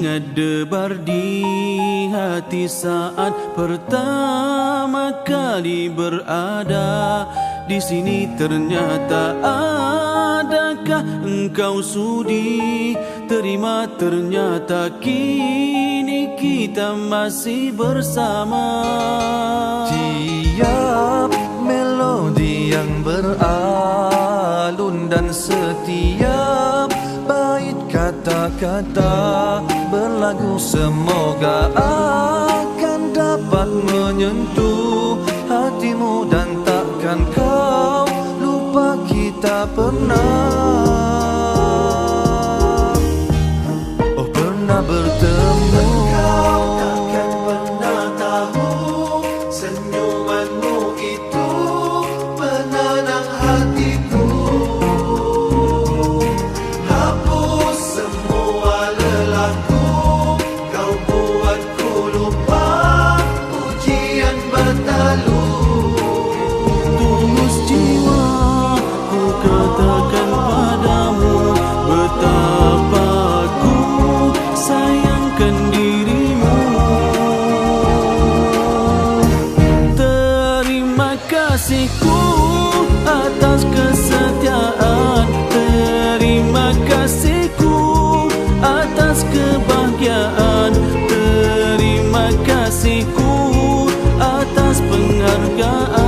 teringat debar di hati saat pertama kali berada. Di sini ternyata adakah engkau sudi? Terima ternyata kini kita masih bersama. Tiap melodi yang beralun dan setiap bait kata-kata berlagu semoga akan dapat menyentuh hatimu dan takkan kau lupa kita pernah. Oh pernah bertemu kasihku atas kesetiaan. Terima kasihku atas kebahagiaan. Terima kasihku atas penghargaan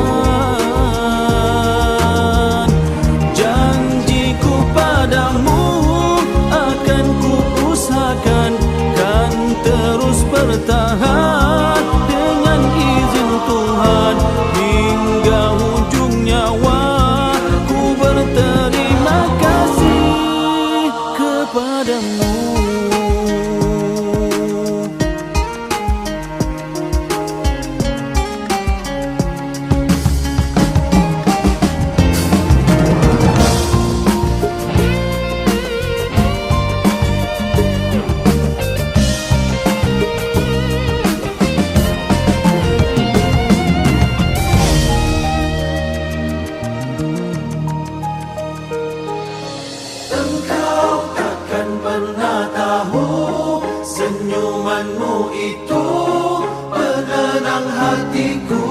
senyumanmu itu penenang hatiku.